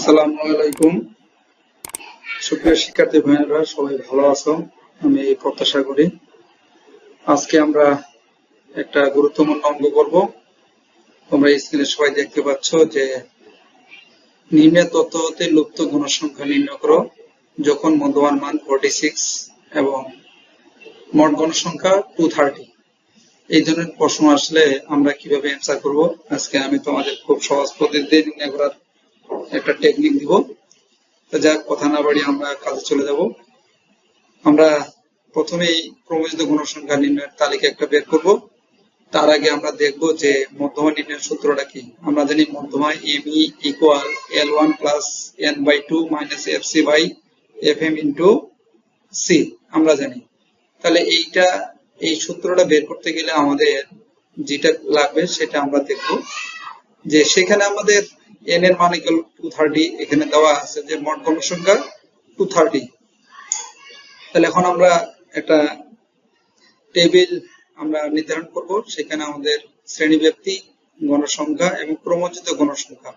আসসালামু আলাইকুম। সুপ্রিয় শিক্ষার্থী ভাইয়েরা, সবাই ভালো আছো? আমি প্রত্যাশা করি। আজকে আমরা একটা গুরুত্বপূর্ণ অঙ্ক করব। তোমরা স্ক্রিনে সবাই দেখতে পাচ্ছ যে, নিম্নে তথ্য লুপ্ত গণসংখ্যা নির্ণয় করো। যখন মধ্যমান মান ফোরটি সিক্স এবং মোট গণসংখ্যা টু থার্টি এই ধরনের প্রশ্ন আসলে আমরা কীভাবে অ্যান্সার করব? আজকে আমি তোমাদের খুব সহজ পদ্ধতিতে নির্ণয় করার একটা টেকনিক দিব। যাক, কথা না বাড়ি আমরা কাজে চলে যাব। আমরা প্রথমেই ক্রমজিত গণসংখ্যা নির্ণয়ের তালিকা একটা বের করব। তার আগে আমরা দেখব যে মধ্যমা নির্ণয়ের সূত্রটা কি। আমরা জানি মধ্যমা M E equal L one plus N by two minus F C by F M into C আমরা জানি। তাহলে এইটা, এই সূত্রটা বের করতে গেলে আমাদের যেটা লাগবে সেটা আমরা দেখব। যে সেখানে আমাদের এন এর মান ইকুয়াল টু থার্টি এখানে দেওয়া আছে যে মোট গণসংখ্যা টু থার্টি তাহলে এখন আমরা একটা টেবিল আমরা নির্ধারণ করব, সেখানে আমাদের শ্রেণি ব্যক্তি, গণসংখ্যা এবং ক্রমজিত গণসংখ্যা।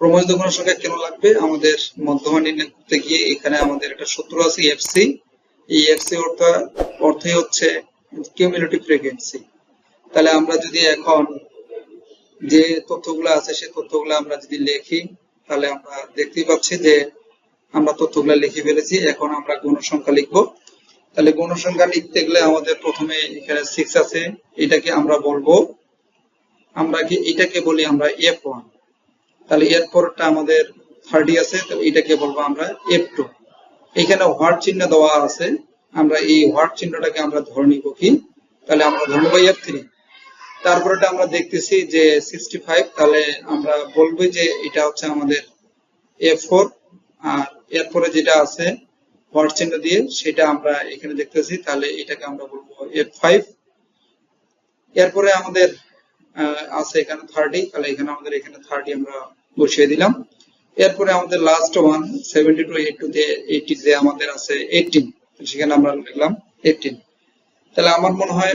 ক্রমজিত গণসংখ্যা কেন লাগবে? আমাদের মধ্যমা নির্ণয় করতে গিয়ে এখানে আমাদের একটা সূত্র আছে এফসি এই এফসি অর্থাৎ অর্থই হচ্ছে কিউমুলেটিভ ফ্রিকোয়েন্সি তাহলে আমরা যদি এখন যে তথ্যগুলো আছে সেই তথ্যগুলো আমরা যদি লিখি, তাহলে আমরা দেখতেই পাচ্ছি যে আমরা তথ্যগুলো লিখে ফেলেছি, এখন আমরা গণসংখ্যা লিখব। তাহলে গণসংখ্যা লিখতে গেলে আমাদের প্রথমে এখানে সিক্স আছে, এটাকে আমরা বলব, আমরা কি এটাকে বলি আমরা এফ ওয়ান তাহলে এর পরটা আমাদের থার্টি আছে তো এটাকে বলব আমরা এফ টু এখানে হোয়াট চিহ্ন দেওয়া আছে, আমরা এই হোয়াট চিহ্নটাকে আমরা ধরে নিব কি? তাহলে আমরা ধরে নেব এফ থ্রি তারপরেটা আমরা দেখতেছি যে সিক্সটি ফাইভ তাহলে আমরা বলব যে এটা হচ্ছে আমাদের এফ ফোর আর এরপরে যেটা আছে হোয়াট চিহ্ন দিয়ে সেটা আমরা এখানে দেখতেছি, তাহলে এটাকে আমরা বলব এফ ফাইভ এরপরে আমাদের আছে এখানে থার্টি তাহলে এখানে আমাদের এখানে থার্টি আমরা বসিয়ে দিলাম। এরপরে আমাদের last one seventy two eight two দিয়ে এইটি যে আমাদের আছে এইটিন সেখানে আমরা লিখলাম এইটিন তাহলে আমার মনে হয়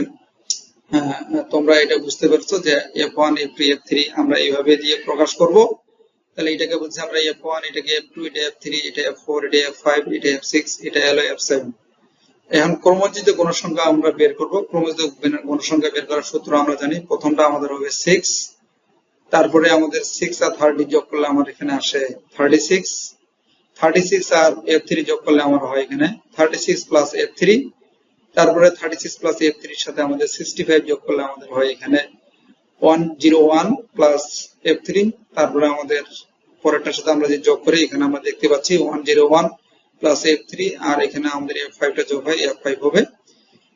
তোমরা এটা বুঝতে পারছ যে F one F two F three আমরা এইভাবে দিয়ে প্রকাশ করব। তাহলে এটাকে বলছি আমরা এফ ওয়ান এটাকে এফ টু এটা এফ থ্রি এটা এফ ফোর এটা এফ ফাইভ এটা এফ সিক্স এটা হলো এফ সেভেন এখন ক্রমজিত গণসংখ্যা আমরা বের করব। ক্রমজিত গণসংখ্যা বের করার সূত্র আমরা জানি, প্রথমটা আমাদের হবে সিক্স তারপরে আমাদের সিক্স আর থার্টি যোগ করলে আমার এখানে আসে থার্টি সিক্স থার্টি সিক্স আর এফ থ্রি যোগ করলে আমার হয় এখানে thirty six plus F three তারপরে থার্টি সিক্স প্লাস এফ সাথে আমাদের সিক্সটি ফাইভ যোগ করলে আমাদের হয় এখানে one zero one plus F three তারপরে আমাদের পরেরটার সাথে আমরা যে যোগ করি, এখানে আমরা দেখতে পাচ্ছি one zero one plus F three আর এখানে আমাদের এফ ফাইভটা যোগ হয় এফ ফাইভ হবে।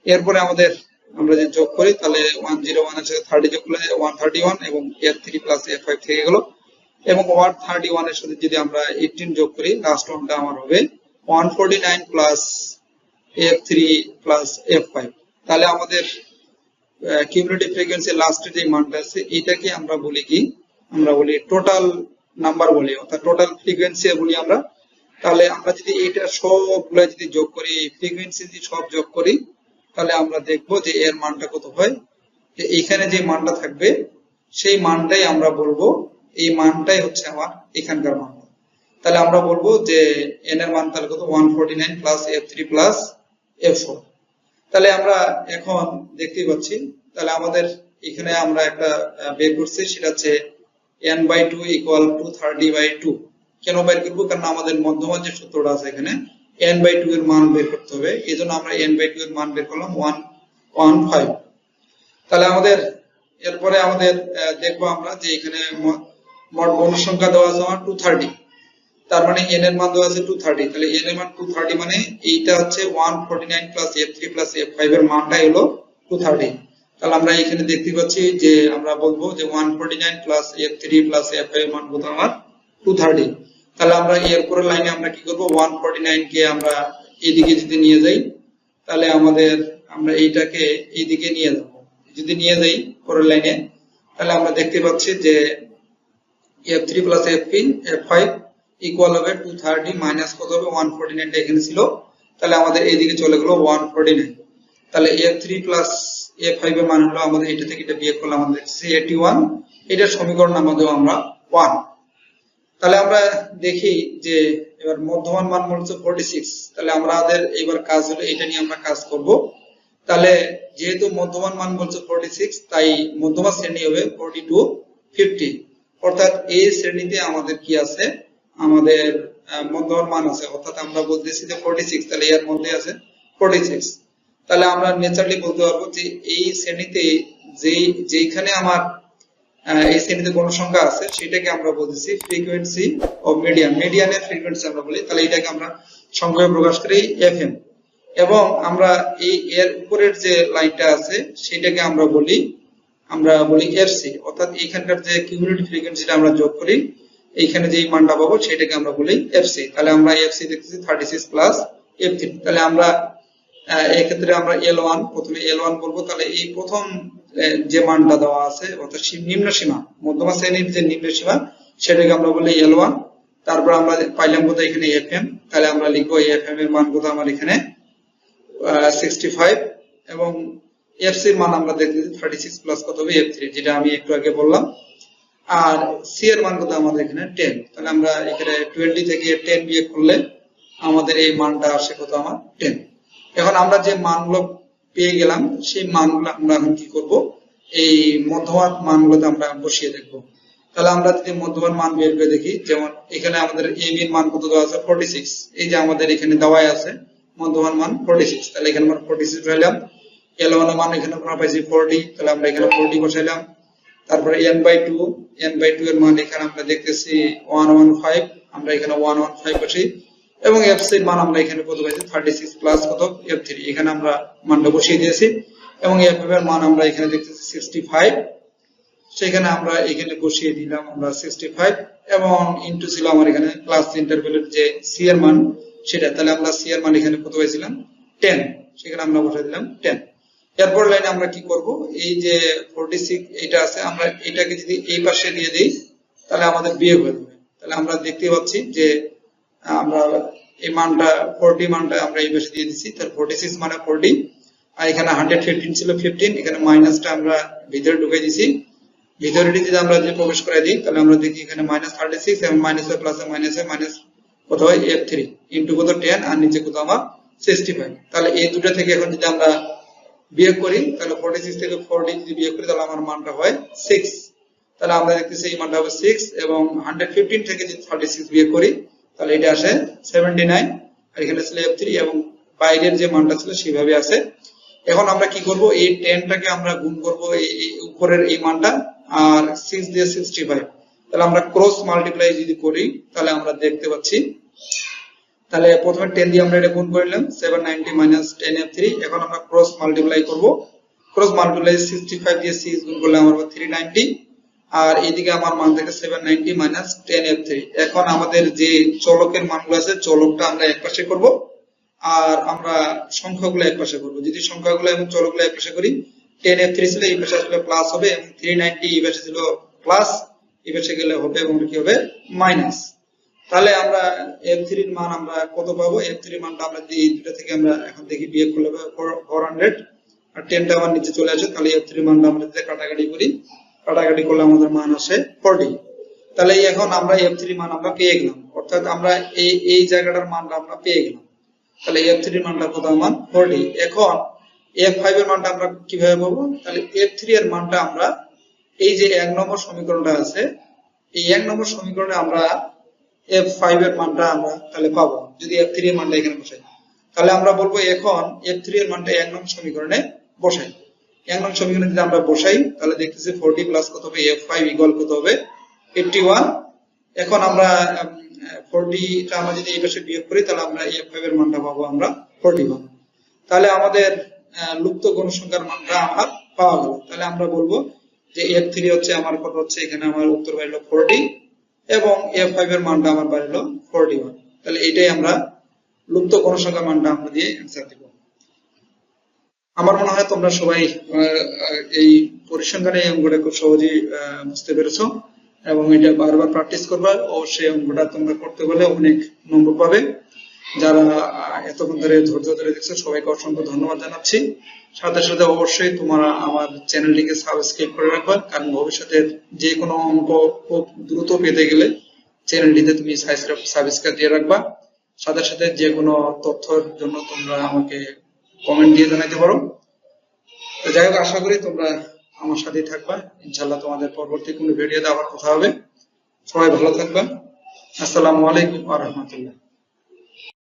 এরপরে আমাদের আমরা যে যোগ করি, তাহলে ওয়ান জিরো ওয়ানের সাথে থার্টি যোগ করলে ওয়ান থার্টি ওয়ান এবং F three plus F five থেকে গেল। এবং ওয়ান থার্টি ওয়ানের সাথে যদি আমরা এইটিন যোগ করি লাস্ট ওয়ানটা আমার হবে one forty nine plus F three plus F five তাহলে আমাদের কিউমুলেটিভ ফ্রিকোয়েন্সি লাস্টে যে মানটা আছে, এটাকে আমরা বলি কি? আমরা বলি টোটাল নাম্বার বলি, অর্থাৎ টোটাল ফ্রিকোয়েন্সি বলি আমরা। তাহলে আমরা যদি এটা সবগুলো যদি যোগ করি ফ্রিকোয়েন্সি যদি সব যোগ করি, তাহলে আমরা দেখব যে এর মানটা কত হয়? যে এখানে যে মানটা থাকবে, সেই মানটাই আমরা বলব, এই মানটাই হচ্ছে আমার এখানকার মান। তাহলে আমরা বলব যে এন এর মান তাহলে কত? One forty nine plus F three plus তাহলে আমরা এখন দেখতে পাচ্ছি। তাহলে আমাদের এখানে আমরা একটা বের করছি, সেটা হচ্ছে N by two equal to thirty by two কেন বের করব? কারণ আমাদের মধ্যমান যে সূত্রটা আছে এখানে এন বাই টু এর মান বের করতে হবে। এই জন্য আমরা এন বাই টু এর মান বের করলাম ওয়ান ওয়ান ফাইভ তাহলে আমাদের, এরপরে আমাদের দেখব আমরা যে এখানে মোট গণসংখ্যা দেওয়া আছে আমার টু থার্টি তার মানে এন এর মান দেওয়া আছে টু থার্টি তাহলে এন এর মান টু থার্টি মানে এইটা হচ্ছে one forty nine plus F three plus F five এর মানটাই হলো টু থার্টি তাহলে আমরা এখানে দেখতে পাচ্ছি যে আমরা বলব যে one forty nine plus F three plus F five এর মান কত আমার টু থার্টি তাহলে আমরা এর পরের লাইনে আমরা কি করব? ওয়ান ফোর্টি নাইন কে আমরা এদিকে যদি নিয়ে যাই, তাহলে আমাদের আমরা এইটাকে এইদিকে নিয়ে যাব। যদি নিয়ে যাই পরের লাইনে তাহলে আমরা দেখতে পাচ্ছি যে F three plus F F five equal হবে টু থার্টি মাইনাস কত হবে? ওয়ান ফোর্টি নাইনটা এখানে ছিল। তাহলে আমাদের এইদিকে চলে গেলো ওয়ান ফোর্টি নাইন তাহলে F three plus F five এর মান হলো আমাদের এটা থেকে এটা বিয়োগ করলে আমাদের এইটি ওয়ান এটার সমীকরণ আমাদের আমরা ওয়ান তাহলে আমরা দেখি যে এবার মধ্যমান মান বলছে ফোরটি সিক্স তাহলে আমাদের এবার কাজ হলো এটা নিয়ে আমরা কাজ করব। তাহলে যেহেতু মধ্যমান মান বলছে ফোরটি সিক্স তাই মধ্যমা শ্রেণি হবে ফোরটি টু ফিফটি অর্থাৎ এই শ্রেণীতে আমাদের কি আছে? আমাদের মধ্যমান মান আছে। অর্থাৎ আমরা বলতেছি যে ফোরটি সিক্স তাহলে এর মধ্যে আছে ফোরটি সিক্স তাহলে আমরা নেচারলি বলতে পারব যে এই শ্রেণীতে যেই, যেইখানে আমার এই শ্রেণীতে কোন সংখ্যা আছে, সেটাকে আমরা বলতেছি ফ্রিকোয়েন্সি ও মিডিয়ান মিডিয়ানের ফ্রিকোয়েন্সি আমরা বলি, তাহলে এটাকে আমরা সংখ্যায় প্রকাশ করি এফএম এবং আমরা এই এর উপরের যে লাইনটা আছে, সেটাকে আমরা বলি আমরা বলি এফসি অর্থাৎ এখানকার যে কিউমুলেটিভ ফ্রিকোয়েন্সিটা আমরা যোগ করি এইখানে যে মানটা পাবো সেটাকে আমরা বলি এফসি তাহলে আমরা এফসি দেখতেছি thirty six plus F three তাহলে আমরা এক্ষেত্রে আমরা এল ওয়ান প্রথমে এল ওয়ান বলব। তাহলে এই প্রথম যে মানটা দেওয়া আছে, অর্থাৎ নিম্ন সীমা, মধ্যমা শ্রেণির যে নিম্ন সীমা, সেটাকে আমরা বলি এল ওয়ান তারপর আমরা পাইলাম কোথায়? এখানে এফ এম তাহলে আমরা লিখব এফ এম এর মান কোথায়? আমার এখানে সিক্সটি ফাইভ এবং এফসি এর মান আমরা দেখতেছি থার্টি সিক্স প্লাস কত হবে? এফ থ্রি যেটা আমি একটু আগে বললাম। আর সি এর মান কত আমাদের এখানে টেন তাহলে আমরা এখানে টোয়েন্টি থেকে টেন বিয়ে করলে আমাদের এই মানটা আসে কত আমার টেন এখন আমরা যে মানগুলো পেয়ে গেলাম, সেই মানগুলো আমরা এখন কি করব? এই মধ্যমান মানগুলোতে আমরা বসিয়ে দেখব। তাহলে আমরা যদি মধ্যমান মান বের করে দেখি, যেমন এখানে আমাদের এম এর মান কত দেওয়া আছে? ফোর্টি সিক্স এই যে আমাদের এখানে দেওয়াই আছে, মধ্যমান মান ফোর্টি সিক্স তাহলে এখানে আমরা ফোর্টি সিক্স পাইলাম এল মান এখানে আমরা পাইছি ফোর্টি তাহলে আমরা এখানে ফোর্টি বসাইলাম। তারপরে N by two N by two এর মান এখানে আমরা দেখতেছি ওয়ান ওয়ান ফাইভ আমরা এখানে ওয়ান ওয়ান ফাইভ বসি। এবং এফ এর মান আমরা এখানে কত পাইছি? থার্টি সিক্স প্লাস কত? এফ থ্রি এখানে আমরা মানটা বসিয়ে দিয়েছি। এবং এফ এর মান আমরা এখানে দেখতেছি সিক্সটি ফাইভ সেখানে আমরা এখানে বসিয়ে দিলাম আমরা সিক্সটি ফাইভ এবং ইন্টু ছিল আমার এখানে ক্লাস ইন্টারভেলের যে সি এর মান, সেটা। তাহলে আমরা সি এর মান এখানে কত পাইছিলাম? টেন সেখানে আমরা বসাই দিলাম টেন এরপর লাইনে আমরা কি করব? এই যে ফোরটি সিক্স এটা আছে, আমরা এটাকে যদি এই পাশে দিয়ে দিই, তাহলে আমাদের বিয়ে হয়ে যাবে। তাহলে আমরা দেখতে পাচ্ছি যে আমরা এই মানটা ফোরটি মানটা আমরা এই পাশে দিয়ে দিচ্ছি। তাহলে ফোরটি সিক্স মানে ফোরটি আর এখানে হান্ড্রেড ফিফটিন ছিল ফিফটিন এখানে মাইনাসটা আমরা ভিতরে ঢুকে দিছি ভিতরে যদি আমরা যে প্রবেশ করে দিই, তাহলে আমরা দেখি এখানে মাইনাস থার্টি সিক্স এবং মাইনাস প্লাস মাইনাস মাইনাস হয়? এফ থ্রি ইন্টু কত? টেন আর নিচে কত? আমার সিক্সটি ফাইভ তাহলে এই দুটো থেকে এখন যদি আমরা বিয়োগ করি, তাহলে ফোর্টি সিক্স থেকে ফোরটি যদি বিয়োগ করি, তাহলে আমার মানটা হয় সিক্স তাহলে আমরা দেখতেছি এই মানটা হবে সিক্স এবং হান্ড্রেড ফিফটিন থেকে যদি থার্টি সিক্স বিয়োগ করি, তাহলে এটা আসে সেভেন্টি নাইন আর এখানে ছিল এফ থ্রি এবং বাইরের যে মানটা ছিল সেভাবে আছে। এখন আমরা কি করব? এই টেনটাকে আমরা গুণ করব এই এই উপরের এই মানটা আর সিক্স দিয়ে সিক্সটি ফাইভ তাহলে আমরা ক্রস মাল্টিপ্লাই যদি করি, তাহলে আমরা দেখতে পাচ্ছি তাহলে প্রথমে টেন দিয়ে আমরা এটা গুণ করলাম seven ninety minus ten F three এখন আমরা ক্রস মাল্টিপ্লাই করব। ক্রস মাল্টিপ্লাই সিক্সটি ফাইভ দিয়ে সিক্স গুণ করলে আমার থ্রি নাইনটি আর এইদিকে আমার মান থাকে seven ninety minus ten F three এখন আমাদের যে চলকের মানগুলো আছে, চলকটা আমরা এক পাশে করব, আর আমরা সংখ্যাগুলো এক পাশে করব। যদি সংখ্যাগুলো এবং চলকগুলো এক পাশে করি টেন এফ থ্রি ছিল, এই পাশে আসলে প্লাস হবে, এবং থ্রি নাইনটি এই পাশে ছিল প্লাস এই পাশে গেলে হবে এবং কি হবে? মাইনাস তাহলে আমরা এফ থ্রির মান আমরা কত পাবো? এফ থ্রির মানটা আমরা এই দুটো থেকে আমরা এখন দেখি বিয়োগ করলে ফোর হান্ড্রেড আর টেনটা আমার নিচে চলে আসে, তাহলে এফ থ্রির মানটা আমরা যদি কাটাকাটি করি, কাটাকাটি করলে আমাদের মান আসে ফোরটি তাহলে এখন আমরা এফ থ্রি মান আমরা পেয়ে গেলাম। অর্থাৎ আমরা এই এই জায়গাটার মানটা আমরা পেয়ে গেলাম। তাহলে এফ থ্রির মানটা কত মান ফোরটি এখন এফ ফাইভ এর মানটা আমরা কীভাবে পাবো? তাহলে এফ থ্রি এর মানটা আমরা, এই যে এক নম্বর সমীকরণটা আছে, এই এক নম্বর সমীকরণে আমরা এফ ফাইভ এর মানটা আমরা তাহলে পাবো, যদি এফ থ্রি এর মানটা এখানে বসাই। তাহলে আমরা বলব এখন এফ থ্রি এর মানটা এক নম্বর সমীকরণে বসাই। এক নম্বর সমীকরণে যদি আমরা বসাই, তাহলে দেখতেছি ফোরটি প্লাস কত হবে? এফ ফাইভ ইকুয়াল কত হবে? এইটটি ওয়ান এখন আমরা ফোরটিটা আমরা যদি এই পাশে বিয়োগ করি, তাহলে আমরা এফ ফাইভ এর মানটা পাবো আমরা ফোরটি ওয়ান তাহলে আমাদের লুপ্ত গণসংখ্যার মানটা আমার পাওয়া গেল। তাহলে আমরা বলব যে এফ থ্রি হচ্ছে আমার কত হচ্ছে? এখানে আমার উত্তর বাড়লো ফোরটি এবং এফ ফাইভ এর মানটা আমার বাড়লো ফোরটি ওয়ান তাহলে এটাই আমরা লুপ্ত গণসংখ্যার মানটা আমরা দিয়ে অ্যান্সার দিব। আমার মনে হয় তোমরা সবাই এই পরিসংখ্যানে এই অঙ্কটা খুব সহজেই বুঝতে পেরেছ এবং এটা বারবার প্র্যাকটিস করবা। অবশ্যই অঙ্কটা তোমরা করতে পারলে অনেক নম্বর পাবে। যারা এতক্ষণ ধরে ধৈর্য ধরে দেখছ সবাইকে অসংখ্য ধন্যবাদ জানাচ্ছি। সাথে সাথে অবশ্যই তোমরা আমার চ্যানেলটিকে সাবস্ক্রাইব করে রাখবা, কারণ ভবিষ্যতে যে কোনো অঙ্ক খুব দ্রুত পেতে গেলে চ্যানেলটিতে তুমি সাবস্ক্রাইব দিয়ে রাখবা। সাথে সাথে যে কোনো তথ্যের জন্য তোমরা আমাকে কমেন্ট দিয়ে জানাতে পারো। তো যাই হোক, আশা করি তোমরা আমার সাথেই থাকবা। ইনশাল্লাহ তোমাদের পরবর্তী কোনো ভিডিওতে আবার কথা হবে। সবাই ভালো থাকবা। আসসালামু আলাইকুম আ রহমতুল্লাহ।